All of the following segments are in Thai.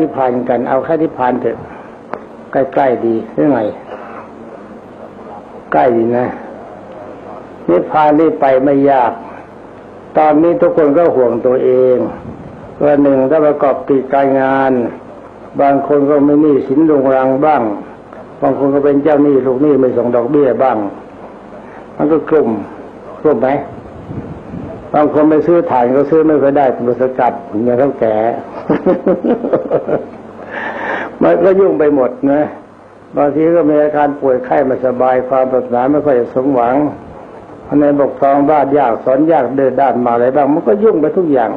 นิพานกันเอาแค่นิพพานเถอะ ใกล้ๆดีหรือไงใกล้ดีนะนิพพานนี่ไปไม่ยาก ตอนนี้ทุกคนก็ห่วงตัวเองว่าหนึ่งถ้าประกอบกิจการงาน บางคนก็ไม่หนี้สินลงรังบ้าง บางคนก็เป็นเจ้าหนี้ลูกหนี้ไม่ส่งดอกเบี้ยบ้าง มันก็กลุ่มกลุ่มไหม บางคนไปซื้อถ่านก็ซื้อไม่ค่อยได้บริสกัดอย่างเท่าแก่มันก็ยุ่งไปหมดนะบางทีก็มีอาการป่วยไข้ไม่สบายความปรารถนาไม่ค่อยสมหวังภายในบกครองบ้านยากสอนยากเดินด้านมาอะไรบ้างมันก็ยุ่งไปทุกอย่าง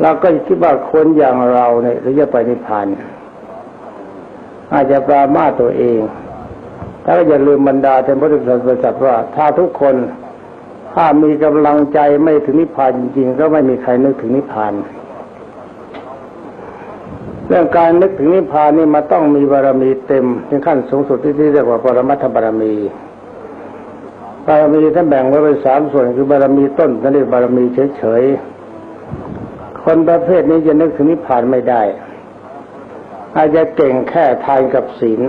เราก็คิดว่าคนอย่างเราเนี่ยจะไปนิพพานอาจจะปรามาตัวเองถ้าก็อย่าลืมบรรดาเท่านพุทธศาสนาว่า ถ้าทุกคน ถ้ามีกำลังใจไม่ถึงนิพพานจริงๆก็ไม่มีใครนึกถึงนิพพาน เรื่องการนึกถึงนิพพานนี่มาต้องมีบารมีเต็มถึงขั้นสูงสุดที่เรียกว่าปรมัตถบารมีบารมีท่านแบ่งไว้เป็นสามส่วนคือบารมีต้นท่นเรียกบารมีเฉยๆคนประเภทนี้จะนึกถึงนิพพานไม่ได้ อาจจะเก่งแค่ทานกับศีล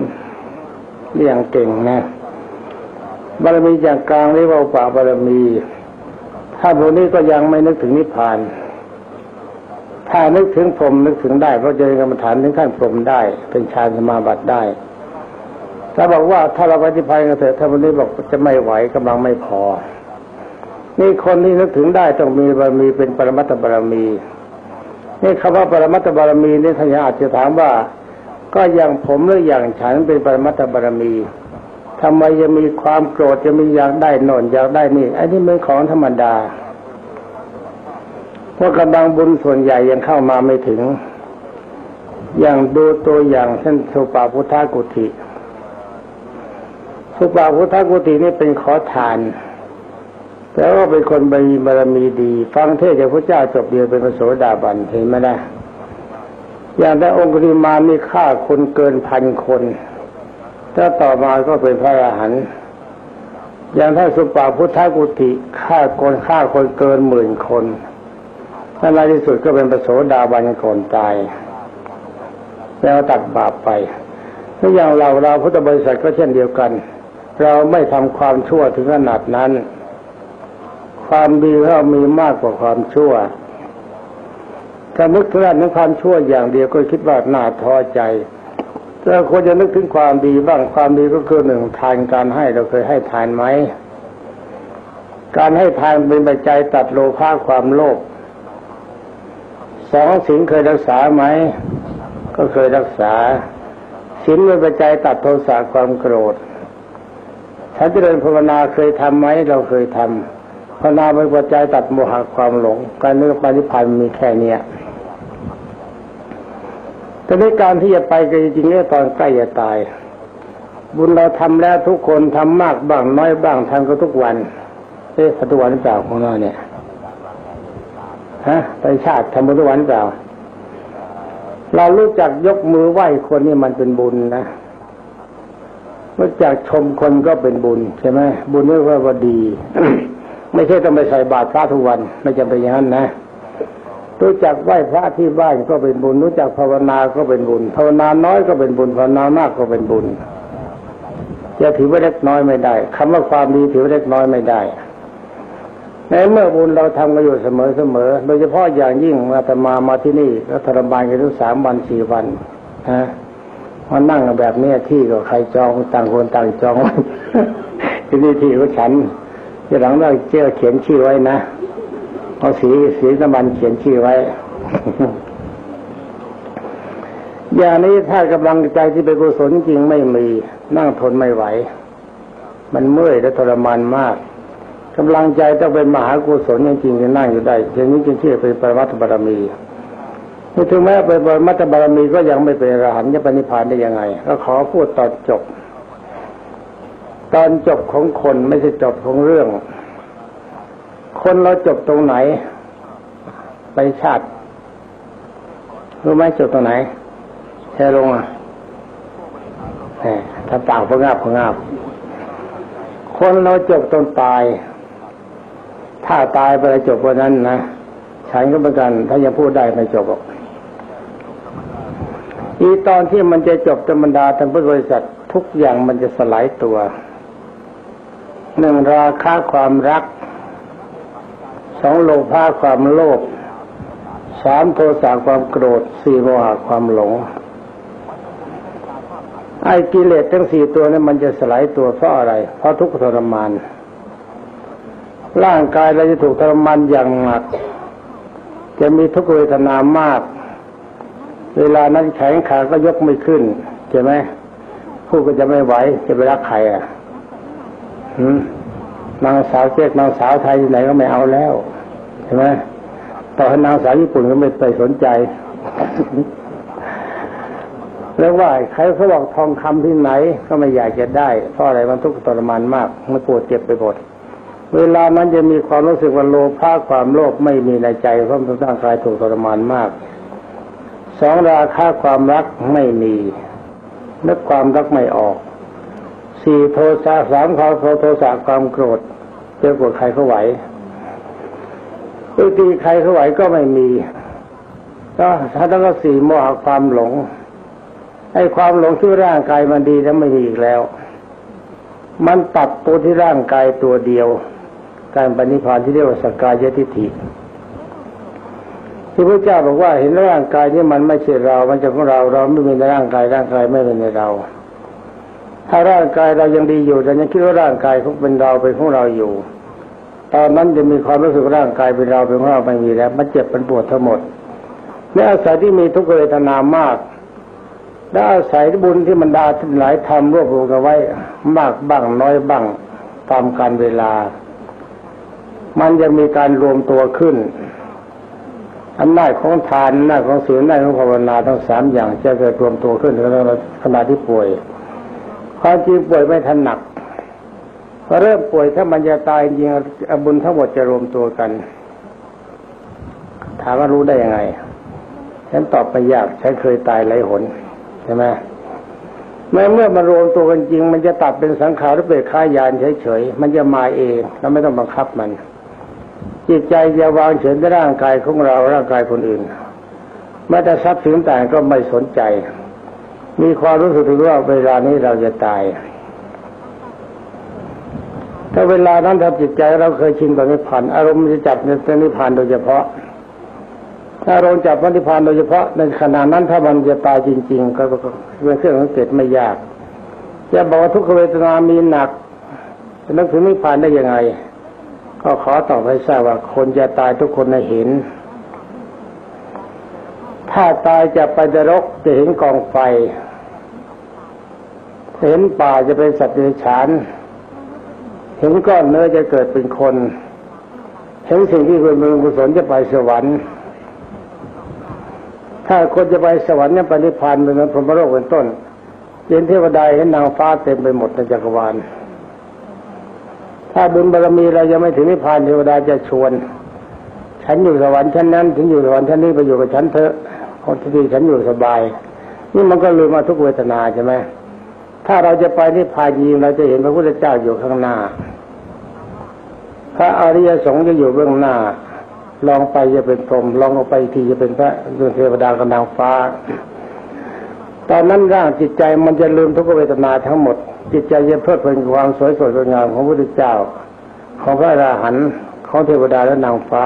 เรียงเก่งนะ บารมีอย่างกลางเรียกว่าป่าบารมี ถ้าพวกนี้ก็ยังไม่นึกถึงนิพพาน ถ้านึกถึงพรหมนึกถึงได้ เพราะเจริญกรรมฐานถึงขั้นพรหมได้ เป็นฌานสมาบัติได้ ถ้าบอกว่าถ้าเราปฏิภัยกันเถอะถ้าวันนี้บอกจะไม่ไหวกำลังไม่พอ นี่คนที่นึกถึงได้ต้องมีบารมีเป็นปรมัตถบารมีนี่คำว่าปรมัตถบารมีนี่ท่านอาจจะถามว่า ก็อย่างผมหรืออย่างฉันเป็นปรมัตถบารมี ทำไมจะมีความโกรธจะมีอยากได้น่นอยากได้นี่ไอ้นี่เป็นของธรรมดาเพราะกำลังบุญส่วนใหญ่ยังเข้ามาไม่ถึง อย่างดูตัวอย่างเช่นสุปาพุทธกุฏิสุปาพุทธกุฏินี่เป็นขอทานแต่ว่าเป็นคนมีบารมีดี ฟังเทศจากพระเจ้าจบเดียวเป็นพระโสดาบันเห็นไหมนะอย่างได้องคุริมามีฆ่าคนเกินพันคน ถ้าต่อมาก็เป็นพระอรหันต์อย่างถ้าสุปาพุทธกุติฆ่าคนฆ่าคนเกินหมื่นคนถ้าในที่สุดก็เป็นประโสดาบันก่อนตาย แล้วตัดบาปไปถ้าอย่างเราเราพุทธบริษัทก็เช่นเดียวกัน เราไม่ทำความชั่วถึงขนาดนั้น ความดีเรามีมากกว่าความชั่วถ้านึกถึงด้านความชั่วอย่างเดียวก็คิดว่าน่าท้อใจ เราควรจะนึกถึงความดีบ้างความดีก็คือหนึ่งทานการให้เราเคยให้ทานไหมการให้ทานเป็นปัจจัยตัดโลภะความโลภสองสิ่งเคยรักษาไหมก็เคยรักษาสิ่งเป็นปัจจัยตัดโทสะความโกรธฉันเจริญภาวนาเคยทำไหมเราเคยทำภาวนาเป็นปัจจัยตัดโมหะความหลง การนึกปฏิพันธ์มีแค่เนี้ย แต่ในการที่จะไปกันจริงๆเนี่ยตอนใกล้จะตาย บุญเราทำแล้วทุกคนทำมากบ้างน้อยบ้างทำก็ทุกวันเอ๊ะทุกวันเปล่าของเราเนี่ยฮะไปชาติทำทุกวันเปล่า เรารู้จักยกมือไหว้คนนี่มันเป็นบุญนะรู้จักชมคนก็เป็นบุญใช่ไหมบุญนี่ว่าดี ไม่ใช่ต้องไปใส่บาตรพระทุกวัน ไม่จำเป็นอย่างนั้นนะ รู้จักไหว้พระที่บ้านก็เป็นบุญ รู้จักภาวนาก็เป็นบุญ ภาวนาน้อยก็เป็นบุญ ภาวนามากก็เป็นบุญ จะถือว่าเล็กน้อยไม่ได้คำว่าความดีถือว่าเล็กน้อยไม่ได้ในเมื่อบุญเราทำกันอยู่เสมอเสมอโดยเฉพาะอย่างยิ่งมาธรรมามาที่นี่ก็ทรมานกันทุกสามวันสี่วันฮะมานั่งแบบนี้ที่ก็ใครจองต่างคนต่างจองที่นี่ที่ก็ฉันที่หลังเราเจ้าเขียนชื่อไว้นะ เอาสีสีน้ำมันเขียนชื่อไว้ อย่างนี้ถ้ากำลังใจที่เป็นกุศลจริงไม่มี นั่งทนไม่ไหว มันเมื่อยและทรมานมากกำลังใจต้องเป็นมหากุศลจริงๆจะนั่งอยู่ได้อย่างนี้จึงเชื่อเป็นปรมัตถบารมีนี่ถึงแม้เป็นปรมัตถบารมีก็ยังไม่เป็นอรหันต์จะปณิพานได้ยังไง ก็ขอพูดตอนจบ ตอนจบของคนไม่ใช่จบของเรื่อง คนเราจบตรงไหน ไปชาติ รู้ไหมจบตรงไหนแช่ลงอะถ้าต่างพงาบพงาบคนเราจบตรงตาย ถ้าตายไปจบวันนั้นนะฉันก็เหมือนกัน ถ้ายังพูดได้ไม่จบหรอกอีตอนที่มันจะจบธรรมดาทางพุทธบริษัททุกอย่างมันจะสลายตัวหนึ่งราคาความรัก สองโลภะความโลภสามโทสะความโกรธสี่โมหะความหลงไอ้กิเลสทั้งสี่ตัวนั้มันจะสลายตัวเพราะอะไร เพราะทุกข์ทรมาน ร่างกายเราจะถูกทรมานอย่างหนัก จะมีทุกขเวทนามาก เวลานั้นแขนขาก็ยกไม่ขึ้นใช่ไหมผู้ก็จะไม่ไหวจะไปรักใครอะนางสาวเจ๊กนางสาวไทยที่ไหนก็ไม่เอาแล้ว ช่ไหมต่อให้นางสาวญี่ปุ่นก็ไม่ไปสนใจ แล้วว่าใครเขาบอกทองคำที่ไหน ก็ไม่อยากจะได้ เพราะอะไรมันทุกข์ทรมานมาก มันปวดเจ็บไปหมดเวลานั้นจะมีความรู้สึกว่าโลภะความโลภไม่มีในใจเพราะมันร่างกายถูกทรมานมาก สองราคาความรักไม่มีนึกความรักไม่ออก สี่โทสะสามความโทสะความโกรธเจอกดใครเขาไหว ตีใครเขาไหวก็ไม่มีก็ถ้าต้องก็สี่โมหะความหลงไอ้ความหลงที่ร่างกายมันดีแล้วไม่มีอีกแล้ว มันตัดตัวที่ร่างกายตัวเดียว การปณิพานที่เรียกว่าสกกายทิฏฐิที่พระเจ้าบอกว่าเห็นร่างกายนี่มันไม่ใช่เรา มันจะของเรา เราไม่มีในร่างกาย ร่างกายไม่เป็นในเรา ถ้าร่างกายเรายังดีอยู่แต่ยังคิดว่าร่างกายเขาเป็นเราเป็นของเราอยู่ ตอนนั้นจะมีความรู้สึกร่างกายเป็นเราเป็นของเราไม่มีแล้ว มันเจ็บมันปวดทั้งหมดในอาศัยที่มีทุกขเวทนามากและอาศัยบุญที่มันดาทั้งหลายทำรวบรวมกันไว้มากบ้างน้อยบ้างตามการเวลา มันจะมีการรวมตัวขึ้นอำนาจของทานอำนาจของศีลอำนาจของภาวนาทั้งสามอย่างจะเกิดรวมตัวขึ้นในขณะที่ป่วยความจริงป่วยไม่ทันหนัก พอเริ่มป่วยถ้ามันจะตายจริงบุญทั้งหมดจะรวมตัวกัน ถามว่ารู้ได้ยังไง ฉันตอบไปยาก ฉันเคยตายหลายหนใช่ไหมแม้เมื่อมารวมตัวกันจริง มันจะตัดเป็นสังขารหรือเป็นข้ายานเฉยๆ มันจะมาเองเราไม่ต้องบังคับมัน จิตใจจะวางเฉยในร่างกายของเราร่างกายคนอื่นแม้แต่ทรัพย์สินต่างก็ไม่สนใจ มีความรู้สึกถึงว่าเวลานี้เราจะตาย ถ้าเวลานั้นถ้าจิตใจเราเคยชินกับนิพพานอารมณ์จะจับในนิพพานโดยเฉพาะ ถ้าเราจับนิพพานโดยเฉพาะในขณะนั้นถ้ามันจะตายจริง ๆ ก็เป็นเครื่องสังเกตไม่ยากจะบอกว่าทุกขเวทนามีหนักจะนึกถึงนิพพานได้ยังไง ก็ขอตอบให้ทราบว่าคนจะตายทุกคนในเห็น ถ้าตายจะไปนรกจะเห็นกองไฟเห็นป่าจะเป็นสัตว์เดรัจฉาน เห็นก้อนเนื้อจะเกิดเป็นคน เห็นสิ่งที่เป็นบุญกุศลจะไปสวรรค์ถ้าคนจะไปสวรรค์เนี่ยไปนิพพานเป็นพรหมโลกเป็นต้นเห็นเทวดาเห็นนางฟ้าเต็มไปหมดในจักรวาล ถ้าบุญบารมีเรายังไม่ถึงนิพพานเทวดาจะชวน ฉันอยู่สวรรค์ชั้นนั้น ถึงอยู่สวรรค์ชั้นนี้ไปอยู่กับฉันเถอะคนที่ดีฉันอยู่สบาย นี่มันก็ลืมมาทุกเวทนาใช่ไหมถ้าเราจะไปนิพพานจริงเราจะเห็นพระพุทธเจ้าอยู่ข้างหน้า พระอริยสงฆ์จะอยู่เบื้องหน้า ลองไปจะเป็นพรหมลองออกไปทีจะเป็นพระเทวดากับนางฟ้า ตอนนั้นร่างจิตใจมันจะลืมทุกเวทนาทั้งหมด จิตใจจะเพลิดเพลินกับความสวยสดงดงามของพระพุทธเจ้า ของพระอราหันต์ของเทวดาและนางฟ้า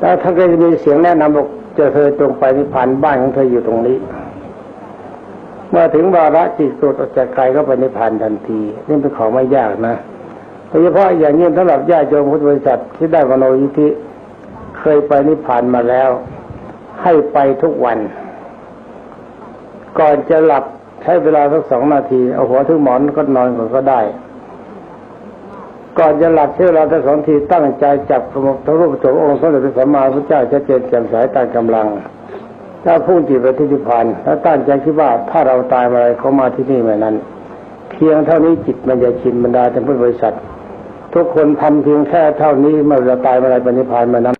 แล้วท่านก็จะมีเสียงแนะนำบอกจะเธอตรงไปนิพพานบ้านของเธออยู่ตรงนี้ เมื่อถึงวาระจิตสุดออกจากกายก็ไปนิพพานทันที นี่เป็นของไม่ยากนะ โดยเฉพาะอย่างนี้สำหรับญาติโยมพุทธบริษัทที่ได้มโนยิธิเคยไปนิพพานมาแล้ว ให้ไปทุกวัน ก่อนจะหลับใช้เวลาสักสองนาที เอาหัวถึงหมอนก็นอนก่อนก็ได้ ก่อนจะหลับใช้เวลาสักสองทีตั้งใจจับพระรูปโฉมองค์สมเด็จพระสัมมาสัมพุทธเจ้าชัดเจนแจ่มใสตามกำลัง ถ้าพุ่งจิตไปที่นิพพานแล้วตั้งใจคิดว่าถ้าเราตายมาอะไรเขามาที่นี่เหมือนนั้น เพียงเท่านี้จิตมันจะชินบรรดาท่านพุทธบริษัท ทุกคนทำเพียงแค่เท่านี้เมื่อเราตายมาอะไรปณิพานมานั้น